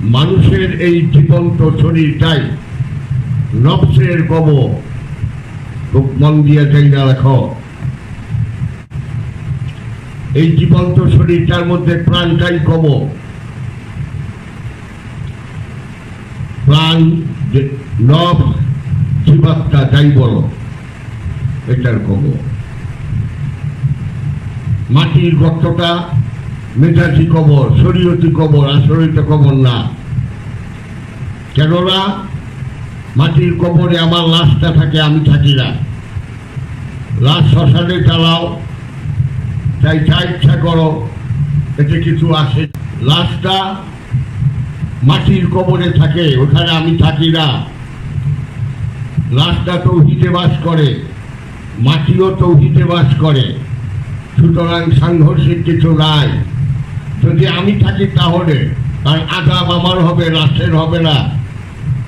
মানুষের এই জীবন্ত শরীরটাই নবসের কবর খুব মন দিয়ে চাইনা রাখো এই জীবন্ত শরীরটার মধ্যে প্রাণটাই কব প্রাণ নব জীবাত্মা যাই বলো, এটার কব মাটির গর্তটা মেধাজি কবর, শরীয়তি কবর আসরিত কবর না। কেননা, মাটির কবরে আমার লাশটা থাকে, আমি থাকি না। লাশ শ্মশানে চালাও, তাই যা ইচ্ছা করো, এতে কিছু আসে। লাশটা মাটির কবরে থাকে, ওখানে আমি থাকি না। লাশটা তৌহিতে বাস করে, মাটিও তৌহিতে বাস করে। সুতরাং সাংঘর্ষিক কিছু নাই। যদি আমি থাকি তাহলে তার আজাব আমার হবে লাশের হবে না।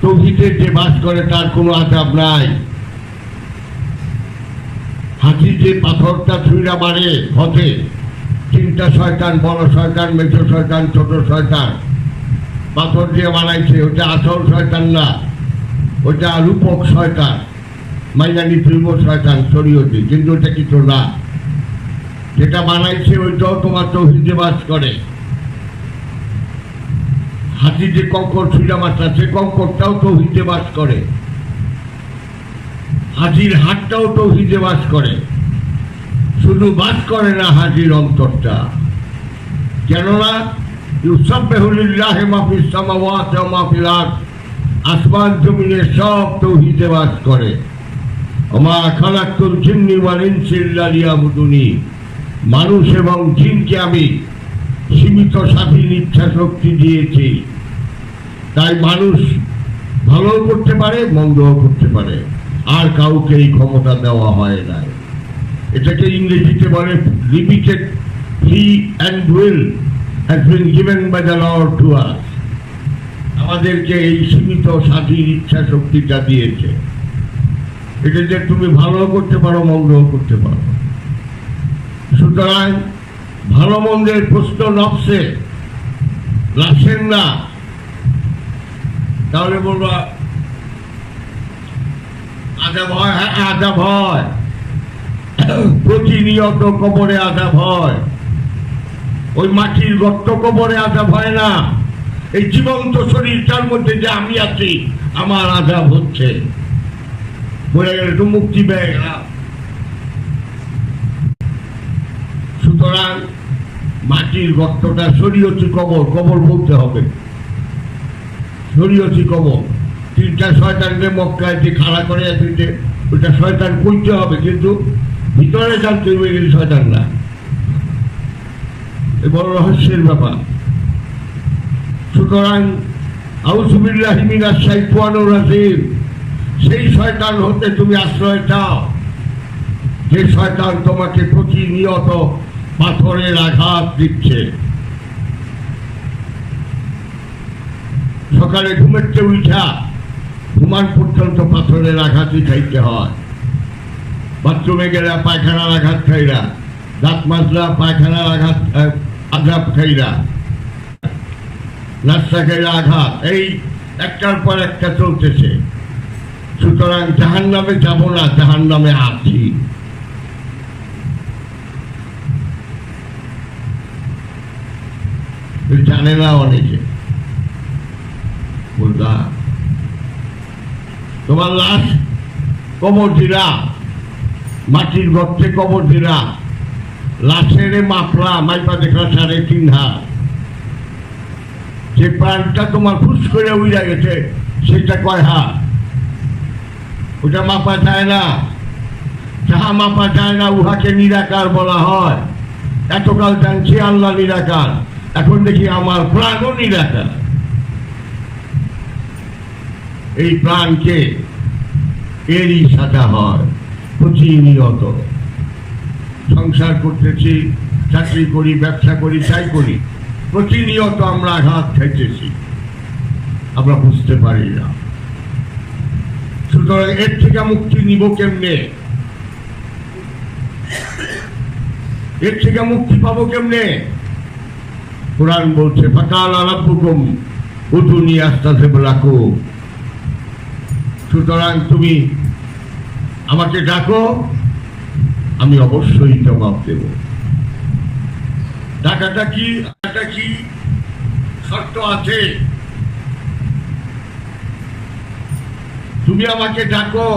তৌহিতে যে বাস করে, তার কোনো আজাব নাই। হাতি যে পাথরটা ছুঁড়া মারে হতে তিনটা শয়তান, বড় শয়তান মেজ শয়তান, ছোট শয়তান। পাথর দিয়ে বানাইছে, ওটা আসল শয়তান না, ওটা রূপক শয়তান। মাইনানি ফিল্ম শয়তান, শরীয়তি, কিন্তু ওটা কিছু না। যেটা বানাইছে ওইটাও তোমার তৌহিদে বাস করে। হাতি যে কঙ্কর ছুঁড়া মারটা সে কঙ্করটাও তৌহিদে বাস করে। হাজির হাতটাও তৌহিদে বাস করে। শুধু বাস করে না হাজির অন্তরটা। কেননা ইউসাব্বিহুলিল্লাহ মাফিস সামাওয়াতি আসমান জমিনে সব তৌহিদে বাস করে। আমার খালাক্তুল জিন্নি ওয়াল ইনসি ইল্লা লিয়াবুদুনি। মানুষ এবং জিনকে আমি সীমিত স্বাধীন ইচ্ছা শক্তি দিয়েছি। তাই মানুষ ভালো করতে পারে, মন্দও করতে পারে। আর কাউকে এই ক্ষমতা দেওয়া হয় না এটাকে ইংরেজিতে বলে limited free and will has been given by the lord to us আমাদেরকে এই সীমিত স্বাধীন ইচ্ছা শক্তিটা দিয়েছে। এটা যে তুমি ভালো করতে পারো, মন্দও করতে পারো। সুতরাং ভালো মন্দের প্রশ্ন নকশে লাসেন না তাহলে বলব, আজাব হয় হ্যাঁ আজাব হয়। প্রতিনিয়ত কবরে আজাব হয়। ওই মাটির গর্ত কবরে আজাব হয় না। এই জীবন্ত শরীরটার মধ্যে যে আমি আছি, আমার আজাব হচ্ছে। বলে গেলে তো মুক্তি পেয়ে গেলাম। সুতরাং মাটির গর্তটা শরীয়তি কবর কবর বলতে হবে। শরীয়তি কবর। তিনটা শয়তানকে মক্কায় যে খাড়া করে দিতে ওইটা শয়তান করতে হবে, কিন্তু ভিতরে জানতে হবে এগুলি শয়তান না এ বড় রহস্যের ব্যাপার। সুতরাং আউসুবিল্লাহ মিনাস শাইতানুর রাজিম, সেই শয়তান হতে তুমি আশ্রয় চাও। যে শয়তান তোমাকে প্রতিনিয়ত পাথরের আঘাত দিচ্ছে। সকালে ঘুমের চেয়ে উঠা, ঘুমান পর্যন্ত পাথরের আঘাতই খাইতে হয়। বাথরুমে গেলে পায়খানার আঘাত খাইরা দাঁত মাজরা পায়খানার আঘাত আঘাত খাইরা নাস্তা খাইরা আঘাত, এই একটার পর একটা চলতেছে। সুতরাং জাহান নামে যাব না জাহান নামে আছি। জানে না অনেকে। তোমার লাশ কবর দিলা, মাটির গর্তে কবর দিলা, লাশের মাপলা মাইপা দেখলা সাড়ে তিন যে প্রাণটা তোমার ফুস করে উইরা গেছে, সেটা কয় হাত? ওটা মাপা যায় না। যাহা মাপা যায় না, উহাকে নিরাকার বলা হয়। এতকাল জানছি আল্লাহ নিরাকার। এখন দেখি আমার প্রাণও নিরাকার এই প্রাণকে এরই সাজা হয় প্রতিনিয়ত সংসার করতেছি, চাকরি করি, ব্যবসা করি চাই করি। প্রতিনিয়ত আমরা আঘাত খাইতেছি। আমরা বুঝতে পারি না। সুতরাং এর থেকে মুক্তি নিব কেমনে? এর থেকে মুক্তি পাবো কেমনে? কোরআন বলছে রাখো সুতরাং তুমি আমাকে ডাকো, আমি অবশ্যই জবাব দেব। টাকাটা কি টাকাটা কি শর্ত আছে? তুমি আমাকে ডাকো,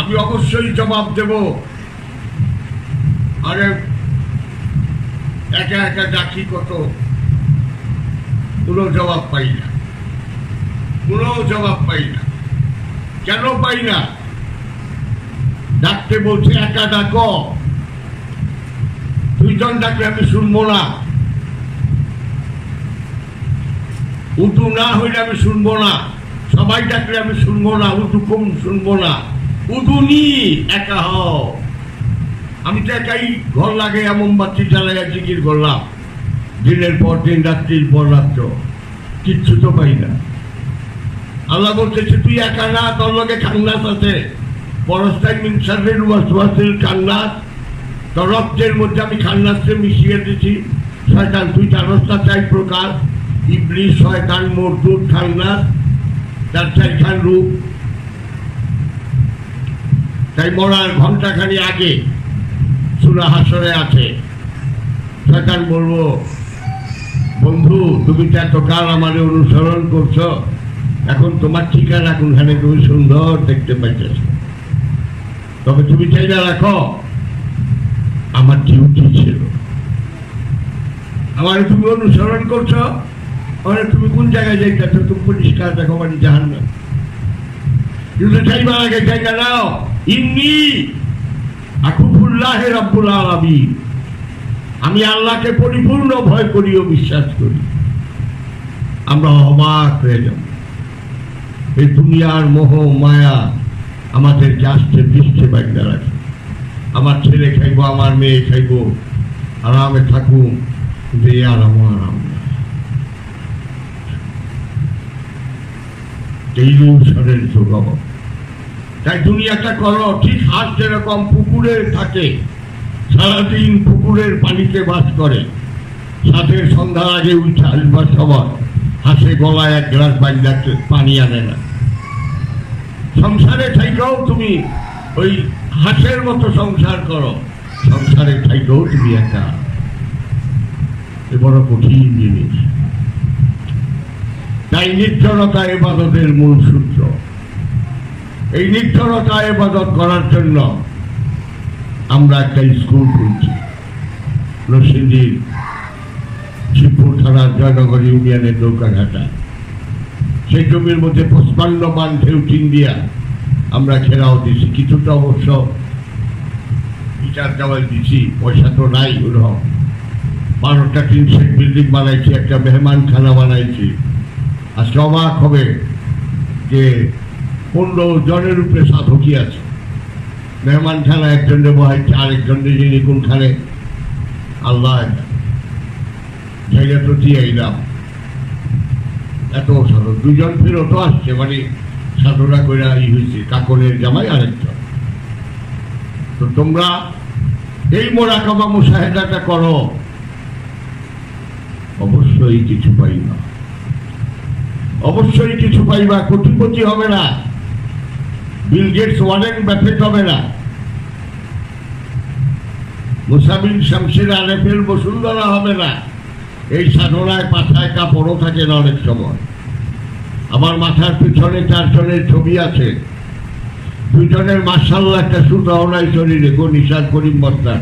আমি অবশ্যই জবাব দেব। আরে একা একা ডাকি কত? কোনো জবাব পাই না। কোনো জবাব পাই না। কেন পাই না? ডাকতে বলছে, একা ডাকো। দুইজন ডাকলে আমি শুনব না। উঁচু না হইলে আমি শুনব না। সবাই ডাকলে আমি শুনব না উঁচু কম শুনব না। উদুনি একা হও। আমি তো একাই ঘর লাগে, এমন বাচ্চি চালাইয়া জিকির করলাম। দিনের পর দিন, রাত্রির পর রাত্র। কিচ্ছু তো পাই না। আল্লাহ বলতেছে, তুই একা না, তোর লগে খান্নাস আছে। পরস্তায় মিনসারের ওয়াসওয়াসের খান্নাস তোর রক্তের মধ্যে আমি খান্নাসকে মিশিয়ে দিছি। শয়তান, তুই জানস না চাই প্রকার ইবলি শয়তান মরদুর খান্নাস তার চারখান রূপ। তাই মরার ঘন্টাখানি আগে সুরা হাসরে আছে। শয়তান বলব, বন্ধু, তুমি তো এতকাল আমাদের অনুসরণ করছ, এখন তোমার ঠিকানা কোনখানে তুমি সুন্দর দেখতে পাইতেছ। তবে তুমি চাইলে রাখো, আমার ডিউটি ছিল। আমার তুমি অনুসরণ করছ, আমার তুমি কোন জায়গায় যাইতেছো, তুমি পরিষ্কার দেখো মানে জাহান না কিন্তু চাইবার আগে জায়গা নাও। ইন্নি আমি আল্লাহকে পরিপূর্ণ ভয় করি ও বিশ্বাস করি। আমরা অবাক হয়ে যাব। এই দুনিয়ার মোহ, মায়া আমাদেরকে আসতে পৃষ্ঠে বাইন্দা রাখে আমার ছেলে খাইবো, আমার মেয়ে খাইবো, আরামে থাকুন যে এই আরাম আরাম না ইলিউশনের জগৎ। তাই দুনিয়াটা করো, ঠিক হাঁস যেরকম পুকুরে থাকে, সারাদিন পুকুরের পানিতে বাস করে। সাথের সন্ধ্যার আগে উঠে আসবার সময় হাসে গলায় এক গ্লাস বান্ধা পানি আনে না। সংসারে থাইকেও তুমি, ওই হাঁসের মতো সংসার করো, সংসারে থাইকেও তুমি একা। এ বড় কঠিন জিনিস। তাই নির্জনতা এবাদতের মূল সূত্র। এই নির্জনতা এবাদত করার জন্য আমরা একটা স্কুল খুলছি। নরসিংদীর শিবপুর থানার জয়নগর ইউনিয়নের নৌকাঘাটা। সেই জমির মধ্যে পঁচপান্ন মান ঢেউ দিয়া আমরা ঘেরাও দিছি। কিছুটা অবশ্য বিচার দেওয়াল দিছি, পয়সা তো নাই ওরকম বারোটা টিন সেট বিল্ডিং বানাইছি, একটা মেহমান খানা বানাইছি। আজকে অবাক হবে যে পনেরো জনের উপরে সাধকই আছে। মেহমান খানা একজনে বহাইছে আরেকজনে যিনি কোনখানে আল্লাহ জায়গা তো দিয়ে এলাম এত সাধু দুজন ফেরত আসছে মানে সাধুরা কইরা ই হয়েছে কাকনের জামাই আরেকজন। তো তোমরা এই মোরাকাবা মুসাহেদাটা করো। অবশ্যই কিছু পাইবা। অবশ্যই কিছু পাইবা, কোটিপতি হবে না। বিল গেটস ওয়ারেন ব্যাফেট হবে না। মুসাবিন শামসির আলেফের বসুন্ধরা হবে না। এই সাধনায় পাথায় কাপড়ও থাকে না অনেক সময়। আমার মাথার পিছনে চারজনের ছবি আছে। দুজনের মার্শাল্লাহ একটা সুতাও নাই শরীরে, গো নিশাদ করিম বর্তার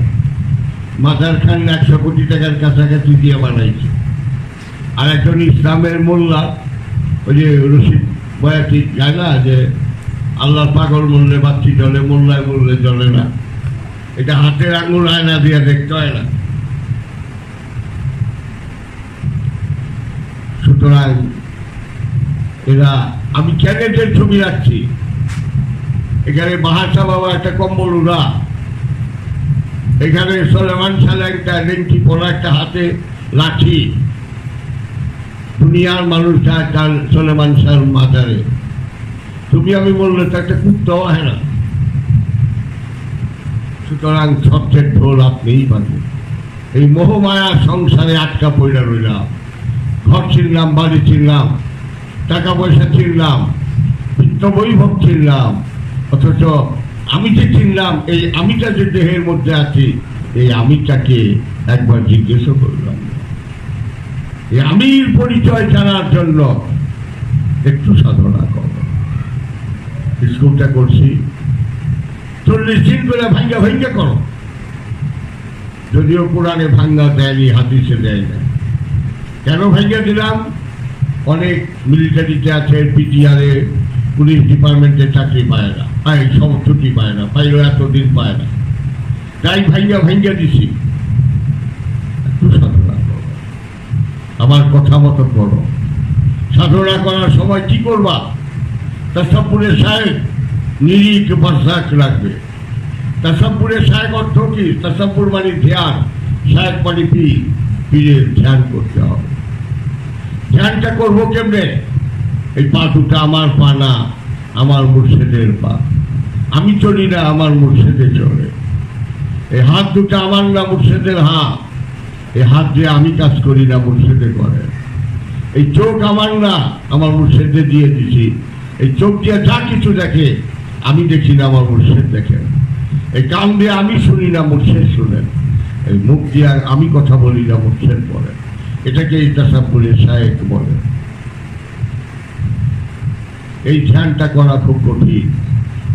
মাথার খান একশো কোটি টাকার কাছাকাছি দিয়ে বানাইছে। আর একজন ইসলামের মোল্লা, ওই যে রশিদ বয়াতি যায় না যে আল্লাহ পাগল মূল্যে বাচ্চি জলে মোল্লায় মূল্যে জলে না। এটা হাতের আঙুল আয়না দিয়ে দেখতে হয় না। সুতরাং এরা, আমি ক্যানেটের ছবি রাখছি? এখানে বাহাসা বাবা একটা কম্বল উড়া। এখানে সলেমান সালে একটা রেঞ্চি পড়া একটা হাতে লাঠি। দুনিয়ার মানুষ যায় তার সোলেমান শাহ মাজারে তুমি আমি বললে, তো একটা কুত্তাও হয় না। সুতরাং সবচেয়ে ঢোল আপনিই বাঁধুন এই মোহমায়া সংসারে আটকা পড়া রইলাম। ঘর ছিনলাম, বাড়ি ছিনলাম, টাকা পয়সা চিনলাম বিত্ত বৈভব ছিনলাম। অথচ আমি যে চিনলাম এই আমিটা যে দেহের মধ্যে আছি, এই আমিটাকে একবার জিজ্ঞেস করলাম এই আমির পরিচয় জানার জন্য একটু সাধনা করো স্কুলটা করছি। চল্লিশ দিন করে ভাঙ্গা ভাঙ্গা করো। যদিও কোরআনে ভাঙ্গা দেয়নি, হাদিসে দেয় না কেন ভাঙ্গা দিলাম? অনেক মিলিটারিতে আছে পিটিআরে পুলিশ ডিপার্টমেন্টে চাকরি পায় না। এই সব ছুটি পায় না, পাইলেও এতদিন পায় না। তাই ভাঙ্গা ভাঙ্গা দিছি। আমার কথা মতো করো। সাধনা করার সময় কি করবা? তাসাপুরের সাহেব নিরিক বর্ষাক লাগবে। তাসাপুরের সাহেব অর্থ কি? তাসাপুর মানে ধ্যান। সাহেব মানে পীর পীরের ধ্যান করতে হবে। ধ্যানটা করব কেমনে? এই পা দুটা আমার পা না, আমার মুর্শিদের পা। আমি চলি না আমার মুর্শিদে চলে। এই হাত দুটা আমার না মুর্শিদের হাত? এই হাত দিয়ে আমি কাজ করি না মুর্শিদে করে। এই চোখ আমার না, আমার মুর্শিদে দিয়ে দিছি। এই চোখ দিয়ে যা কিছু দেখে, আমি দেখি না আমার মুর্শিদ দেখেন এই কান দিয়ে আমি শুনি না মুর্শিদ শুনেন এই মুখ দিয়ে আমি কথা বলি না মুর্শিদ বলেন এটাকে এই তাসাব্বুলের সাহেব বলে। এই ধ্যানটা করা খুব কঠিন।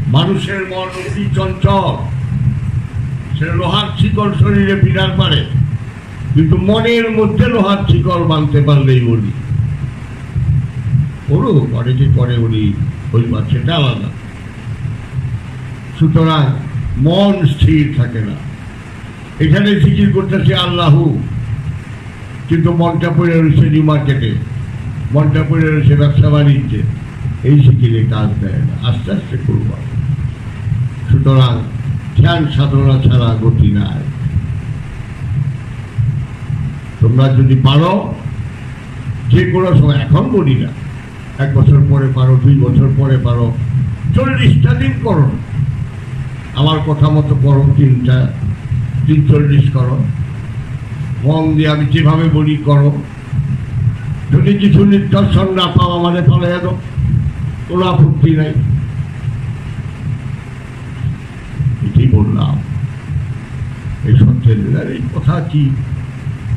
মানুষের মন অতি চঞ্চল। সে লোহার শিকল শরীরে বিরাট পারে। কিন্তু মনের মধ্যে লোহার শিকল বাঁধতে পারলেই বলি। করুক অনেকে করে উনি ওই সেটা আলাদা। সুতরাং মন স্থির থাকে না। এখানে জিকির করতেছে আল্লাহু, কিন্তু মনটা পড়ে রয়েছে নিউ মার্কেটে মনটা পড়ে রয়েছে ব্যবসা বাণিজ্যে। এই জিকিরে কাজ দেয় না, আস্তে আস্তে করব সুতরাং ধ্যান সাধনা ছাড়া গতি নাই। তোমরা যদি পারো, যে কোনো সময়, এখন বলি না। এক বছর পরে পারো, দুই বছর পরে পারো। চল্লিশটা দিন করো। আমার কথা মতো করো, তিনটা, তিন চল্লিশ করো। মন দিয়ে আমি যেভাবে বলি করো। যদি কিছু নিদর্শন না পাও আমাদের ফলে এলো কোনো আপত্তি নাই। এটি বললাম, এই সত্যের এই কথা কি?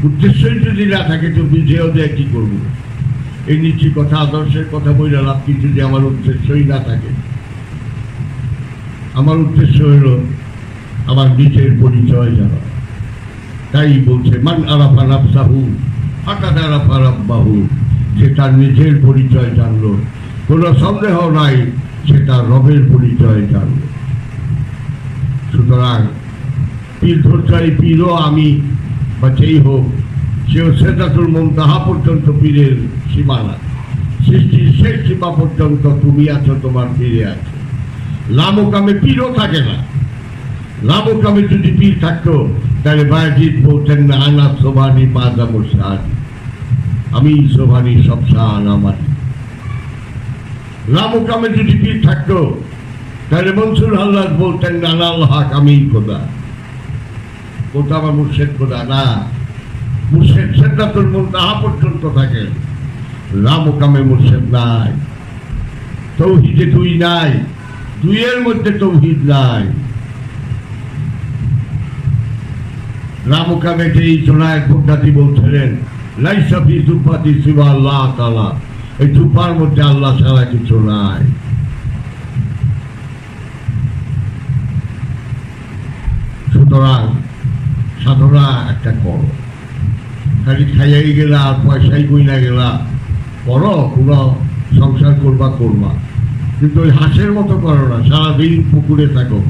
উদ্দেশ্যই যদি না থাকে, তো বুঝেও দেয় কি করব? এই নিচি কথা, আদর্শের কথা বলে লাভ কি যদি আমার উদ্দেশ্যই না থাকে। আমার উদ্দেশ্য হইল আমার নিজের পরিচয় জানা। তাই বলছে, মান আরাফা নাফসাহু, ফাকাদ আরাফা রাব্বাহু সে তার নিজের পরিচয় জানলো। কোনো সন্দেহ নাই, সে তার রবের পরিচয় জানলো। সুতরাং পীর ধরচারি পীরও আমি বা যেই হোক, সেও সেদাতুল মন তাহা পর্যন্ত পীরের সীমানা। সৃষ্টির শেষ সীমা পর্যন্ত তুমি আছো, তোমার পীরে আছো। লামকামে পীরও থাকে না। লামকামে যদি পীর থাকতো, তাহলে বায়াজিৎ বলতেন, না আনা সোভানি পাজাম সাহানি আমি সোভানি সব সাহান আমার। লামকামে যদি পীর থাকতো, তাহলে মনসুর আল্লাহ বলতেন, না আল্লাহ হাক আমি খোদা। ওটা আমার মুর্শেদ খোদা, না, মুর্শেদ সেদাতুল মন তাহা পর্যন্ত রামকামে মুর্শেদ নাই। তৌহিদে দুই নাই, দুইয়ের মধ্যে তৌহিদ নাই। রামকামে যেই জোনায়ক ভোগদাতি বলছিলেন লাইসাফি সুফাতি শিবা আল্লাহ তালা এই সুফার মধ্যে আল্লাহ ছাড়া কিছু নাই। সুতরাং সাধনা একটা করো। খালি খাইয়াই গেলা, আর পয়সাই কইনা গেলা করো কোনো সংসার করবা করবা। কিন্তু ওই হাঁসের মতো করো না, সারাদিন পুকুরে থাকো।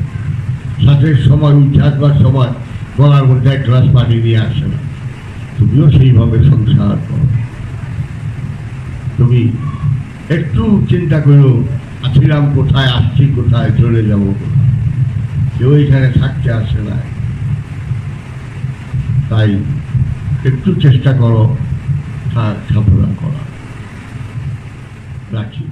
সাথের সময় উঠে আসবার সময়, গলার মধ্যে এক গ্লাস পানি নিয়ে আসে না। তুমিও সেইভাবে সংসার করো। তুমি একটু চিন্তা করো আছিলাম কোথায়, আসছি কোথায়, চলে যাব কেউ এখানে থাকতে আসে না। তাই একটু চেষ্টা করো সাধনা করা রাখি